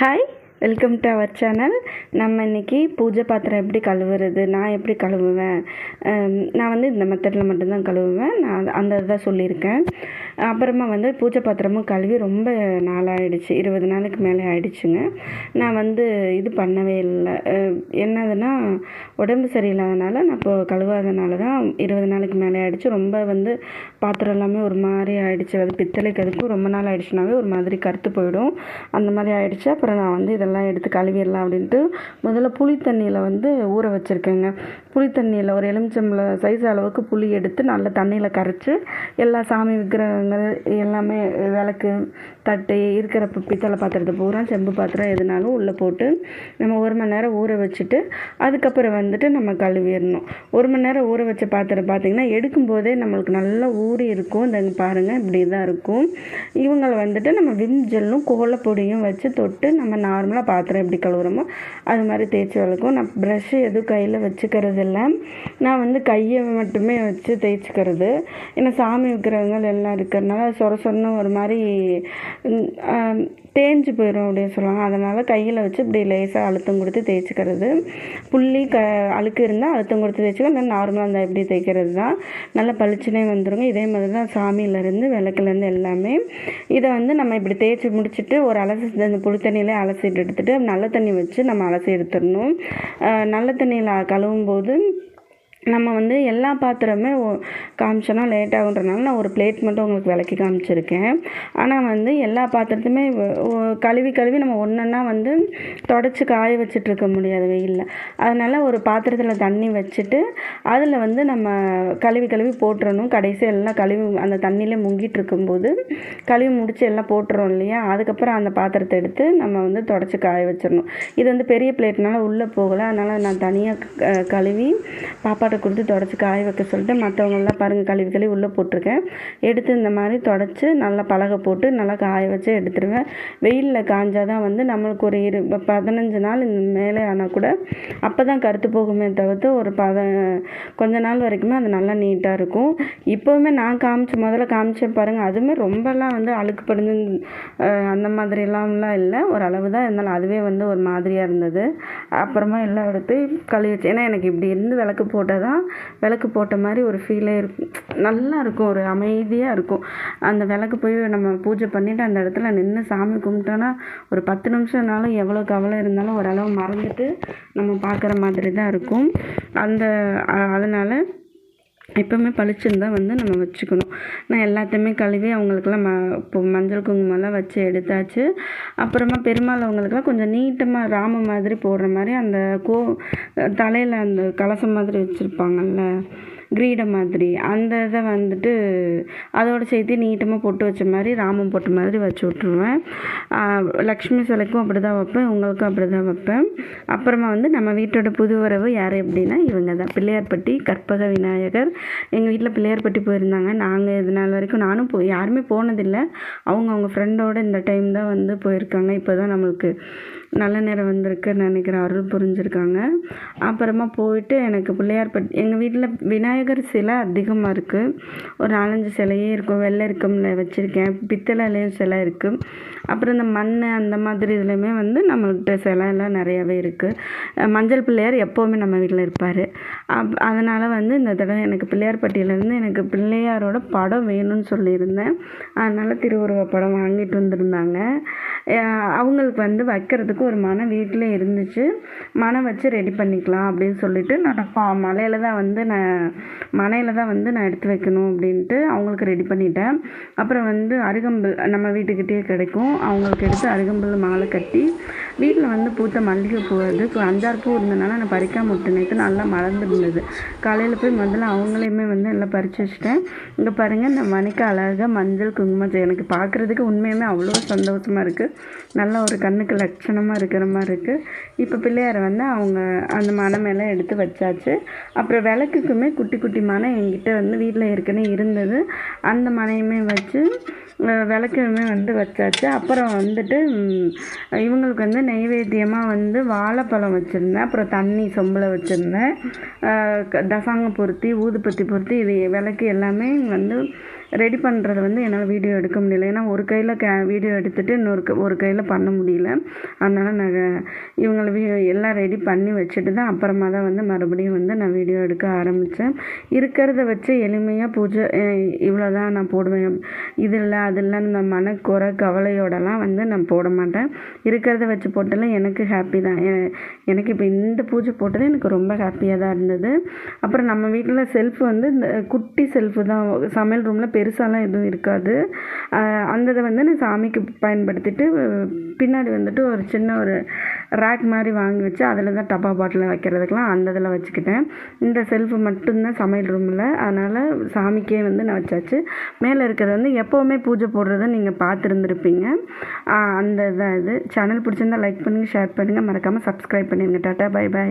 Hi. Welcome to our channel நம்ம இன்றைக்கி பூஜை பாத்திரம் எப்படி கழுவுறது? நான் எப்படி கழுவுவேன்? நான் வந்து இந்த மெத்தடில் மட்டும்தான் கழுவுவேன். நான் அந்த- இதை இதான் சொல்லியிருக்கேன். அப்புறமா வந்து பூஜை பாத்திரமும் கழுவி ரொம்ப நாளாகிடுச்சு இருபது நாளுக்கு மேலே ஆயிடுச்சுங்க. நான் வந்து இது பண்ணவே இல்லை. என்னதுன்னா உடம்பு சரியில்லாதனால நான் இப்போ கழுவாதனால தான் இருபது நாளுக்கு மேலே ஆயிடுச்சு. ரொம்ப வந்து பாத்திரம் எல்லாமே ஒரு மாதிரி ஆயிடுச்சு. அது பித்தளைக்கு அதுக்கும் ரொம்ப நாள் ஆயிடுச்சுனாவே ஒரு மாதிரி கருத்து போயிடும். அந்த மாதிரி ஆயிடுச்சு. அப்புறம் நான் வந்து இதெல்லாம் எடுத்து கழுவிடலாம் அப்படின்ட்டு முதல்ல புளி தண்ணியில் வந்து ஊற வச்சுருக்கேங்க. புளி தண்ணியில் ஒரு எலுமிச்சம்பள சைஸ் அளவுக்கு புளி எடுத்து நல்லா தண்ணியில் கரைச்சி எல்லா சாமி விக்கிரகங்கள் எல்லாமே விளக்கு தட்டு இருக்கிற பித்தளை பாத்திரத்தை பூரா செம்பு பாத்திரம் எதுனாலும் உள்ளே போட்டு நம்ம ஒரு மணி நேரம் ஊற வச்சுட்டு அதுக்கப்புறம் வந்துட்டு நம்ம கழுவிடணும். ஒரு மணி நேரம் ஊற வச்ச பாத்திரம் பார்த்திங்கன்னா எடுக்கும்போதே நம்மளுக்கு நல்லா ஊறி இருக்கும். இந்த பாருங்கள் இப்படி தான் இருக்கும். இவங்களை வந்துட்டு நம்ம விம் ஜெல்லும் கோலப்பொடியும் வச்சு தொட்டு நம்ம நார்மலாக பாத்திரம் எப்படி கழுவுறோமோ அது மாதிரி தேய்ச்சி வளர்க்கும். நான் ப்ரஷ்ஷு எதுவும் கையில் வச்சுக்கிறது இல்லை நான் வந்து கையை மட்டுமே வச்சு தேய்ச்சிக்கிறது. ஏன்னா சாமி விக்கிரகங்கள் எல்லாம் இருக்கிறதுனால சொர சொன்ன ஒரு மாதிரி தேஞ்சு போயிடும் அப்படின்னு சொல்லுவாங்க. அதனால் கையில் வச்சு இப்படி லேசாக அழுத்தம் கொடுத்து தேய்ச்சிக்கிறது. புள்ளி க அழுக்கு இருந்தால் அழுத்தம் கொடுத்து தேய்ச்சிக்கோ இல்லை நார்மலாக இருந்தால் எப்படி தேய்க்கிறது தான். நல்லா பளிச்சுனே வந்துடுங்க இதே மாதிரி தான் சாமியிலேருந்து விளக்குலேருந்து எல்லாமே. இதை வந்து நம்ம இப்படி தேய்ச்சி முடிச்சுட்டு ஒரு அலசி அந்த புளி தண்ணியிலே அலசிட்டு எடுத்துகிட்டு நல்ல தண்ணி வச்சு நம்ம அலசி எடுத்துடணும். நல்ல தண்ணியில் கழுவும் போது நம்ம வந்து எல்லா பாத்திரமே ஒ- காமிச்சோன்னா லேட் ஆகுன்றனால நான் ஒரு பிளேட் மட்டும் உங்களுக்கு விளக்கி காமிச்சிருக்கேன். ஆனால் வந்து எல்லா பாத்திரத்தையுமே கழுவி கழுவி நம்ம ஒன்றா வந்து தொடச்சி காய வச்சிட்ருக்க முடியாது வெயிலில் அதனால் ஒரு பாத்திரத்தில் தண்ணி வச்சுட்டு அதில் வந்து நம்ம கழுவி கழுவி போட்டுறணும். கடைசி எல்லாம் கழுவி அந்த தண்ணியிலே முங்கிட்டு இருக்கும்போது கழுவி முடித்து எல்லாம் போட்டுறோம் இல்லையா? அதுக்கப்புறம் அந்த பாத்திரத்தை எடுத்து நம்ம வந்து தொடச்சி காய வச்சிடணும். இது வந்து பெரிய பிளேட்னால உள்ளே போகலை. அதனால் நான் தனியாக கழுவி பாப்பா பாப்பாட்ட கொடுத்து தொடச்சி காய வைக்க சொல்லிட்டு மற்றவங்களாம் பாருங்கள் கழுவி கழுவி உள்ளே போட்டிருக்கேன். எடுத்து இந்த மாதிரி தொடச்சி நல்லா பலகை போட்டு நல்லா காய வச்சு எடுத்துருவேன். வெயிலில் காஞ்சால் தான் வந்து நம்மளுக்கு ஒரு இரு ப- பதினஞ்சு நாள் இந்த மேலே ஆனால் கூட அப்போ தான் கருத்து போகுமே தவிர்த்து ஒரு பத கொஞ்ச நாள் வரைக்குமே அது நல்லா நீட்டாக இருக்கும். இப்போவுமே நான் காமிச்சு முதல்ல காமிச்சேன் பாருங்கள் அதுவுமே ரொம்பலாம் வந்து அழுக்கு படிஞ்சு அந்த மாதிரிலாம்லாம் இல்லை. ஒரு அளவு தான் இருந்தாலும் அதுவே வந்து ஒரு மாதிரியாக இருந்தது. அப்புறமா எல்லாம் எடுத்து கழுவி வச்சு ஏன்னா எனக்கு இப்படி இருந்து விளக்கு போட்டால் தான் விளக்கு போட்ட மாதிரி ஒரு ஃபீலே இருக்கும் நல்லா இருக்கும் ஒரு அமைதியாக இருக்கும். அந்த விளக்கு போய் நம்ம பூஜை பண்ணிவிட்டு அந்த இடத்துல நின்று சாமி கும்பிட்டோன்னா ஒரு பத்து நிமிஷம்னாலும் எவ்வளோ கவலை இருந்தாலும் ஓரளவு மறந்துட்டு நம்ம பார்க்குற மாதிரி தான் இருக்கும். அந்த அதனால் எப்போவுமே பளிச்சுன்னு தான் வந்து நம்ம வச்சுக்கணும். நான் எல்லாத்தையுமே கழுவி அவங்களுக்கெல்லாம் ம இப்போ மஞ்சள் குங்குமம்லாம் வச்சு எடுத்தாச்சு. அப்புறமா பெருமாள் அவங்களுக்குலாம் கொஞ்சம் நீட்டமாக ராம மாதிரி போடுற மாதிரி அந்த கோ தலையில் அந்த கலசம் மாதிரி வச்சுருப்பாங்கல்ல. கிரீடம் மாதிரி அந்த இதை வந்துட்டு அதோட சேர்த்து நீட்டமாக பொட்டு வச்ச மாதிரி ராமம் பொட்டு மாதிரி வச்சு விட்ருவேன் லக்ஷ்மி சிலைக்கும் அப்படி தான் வைப்பேன் உங்களுக்கும் அப்படி தான் வைப்பேன். அப்புறமா வந்து நம்ம வீட்டோட புது உறவு யார் எப்படின்னா இவங்க தான். பிள்ளையார்பட்டி கற்பக விநாயகர். எங்கள் வீட்டில் பிள்ளையார்பட்டி போயிருந்தாங்க. நாங்கள் இது நாள் வரைக்கும் நானும் போய் யாருமே போனதில்லை. அவங்க அவங்க ஃப்ரெண்டோட இந்த டைம் தான் வந்து போயிருக்காங்க. இப்போ தான் நம்மளுக்கு நல்ல நேரம் வந்திருக்குன்னு நினைக்கிறேன் அருள் புரிஞ்சிருக்காங்க. அப்புறமா போயிட்டு எனக்கு பிள்ளையார்பட்டி எங்கள் வீட்டில் விநாயகர் சிலை அதிகமாக இருக்குது ஒரு நாலஞ்சு சிலையே இருக்கும். வெள்ளை இருக்கம்ல வச்சுருக்கேன். பித்தளையிலையும் சிலை இருக்குது அப்புறம் இந்த மண் அந்த மாதிரி இதுலையுமே வந்து நம்மள்கிட்ட சிலை எல்லாம் நிறையாவே இருக்குது மஞ்சள் பிள்ளையார் எப்போவுமே நம்ம வீட்டில் இருப்பார். அப் அதனால் வந்து இந்த தடவை எனக்கு பிள்ளையார்பட்டியிலேருந்து எனக்கு பிள்ளையாரோட படம் வேணும்னு சொல்லியிருந்தேன். அதனால் திருவுருவ படம் வாங்கிட்டு வந்திருந்தாங்க. அவங்களுக்கு வந்து வைக்கிறதுக்கு ஒரு மனை வீட்டில் இருந்துச்சு. மனை வச்சு ரெடி பண்ணிக்கலாம் அப்படின்னு சொல்லிட்டு நான் ஃபா மலையில் தான் வந்து நான் மனையில் தான் வந்து நான் எடுத்து வைக்கணும் அப்படின்ட்டு அவங்களுக்கு ரெடி பண்ணிட்டேன். அப்புறம் வந்து அருகம்புல் நம்ம வீட்டுக்கிட்டே கிடைக்கும். அவங்களுக்கு எடுத்து அருகம்புல் மாலை கட்டி வீட்டில் வந்து பூத்த மல்லிகைப்பூ அது இப்போ அஞ்சாறு பூ இருந்தனால நான் பறிக்காம விட்டு நேற்று நல்லா மலர்ந்துருந்தது. காலையில் போய் முதல்ல அவங்களையுமே வந்து எல்லாம் பறித்து வச்சுட்டேன். இங்கே பாருங்கள் இந்த மணிக்கு அழகாக மஞ்சள் குங்குமம் எனக்கு பார்க்குறதுக்கு உண்மையுமே அவ்வளோ சந்தோஷமாக இருக்குது நல்ல ஒரு கண்ணுக்கு லட்சணமாக இருக்கிற மாதிரி இருக்குது இப்போ பிள்ளையாரை வந்து அவங்க அந்த மனை மேலே எடுத்து வச்சாச்சு. அப்புறம் விளக்குக்குமே குட்டி குட்டி மனை என்கிட்ட வந்து வீட்டில் ஏற்கனவே இருந்தது. அந்த மனையுமே வச்சு விளக்குமே வந்து வச்சாச்சு. அப்புறம் வந்துட்டு இவங்களுக்கு வந்து நெய்வேத்தியமாக வந்து வாழைப்பழம் வச்சுருந்தேன். அப்புறம் தண்ணி சொம்பில் வச்சுருந்தேன். தசாங்க க- தசாங்கம் பொருத்தி ஊதுபத்தி பொருத்தி இது விளக்கு எல்லாமே வந்து ரெடி பண்ணுறது வந்து என்னால் வீடியோ எடுக்க முடியல. ஏன்னா ஒரு கையில் கே வீடியோ எடுத்துகிட்டு இன்னொரு க ஒரு கையில் பண்ண முடியல. அதனால் நான் இவங்களை வீ எல்லாம் ரெடி பண்ணி வச்சுட்டு தான் அப்புறமா தான் வந்து மறுபடியும் வந்து நான் வீடியோ எடுக்க ஆரம்பித்தேன் இருக்கிறத வச்சு எளிமையாக பூஜை இவ்வளோ தான் நான் போடுவேன். இது இல்லை அது இல்லை இந்த மனக்குறை கவலையோடலாம் வந்து நான் போட மாட்டேன். இருக்கிறத வச்சு போட்டாலும் எனக்கு ஹாப்பி தான். எனக்கு இப்போ இந்த பூஜை போட்டது எனக்கு ரொம்ப ஹாப்பியாக தான் இருந்தது. அப்புறம் நம்ம வீட்டில் செல்ஃப் வந்து இந்த குட்டி செல்ஃபு தான். சமையல் ரூமில் பெருசாலாம் எதுவும் இருக்காது. அந்த இதை வந்து நான் சாமிக்கு பயன்படுத்திட்டு பின்னாடி வந்துட்டு ஒரு சின்ன ஒரு ரேக் மாதிரி வாங்கி வச்சு அதில் தான் டப்பா பாட்டில் வைக்கிறதுக்கெலாம் அந்த இதில் வச்சுக்கிட்டேன். இந்த செல்ஃபு மட்டும்தான் சமையல் ரூமில் அதனால் சாமிக்கே வந்து நான் வச்சாச்சு. மேலே இருக்கிறது வந்து எப்போவுமே பூஜை போடுறத நீங்கள் பார்த்துருந்துருப்பீங்க. அந்த இதான் இது. சேனல் பிடிச்சிருந்தா லைக் பண்ணுங்கள் ஷேர் பண்ணுங்கள் மறக்காமல் சப்ஸ்கிரைப் பண்ணிடுங்க டாட்டா பை பை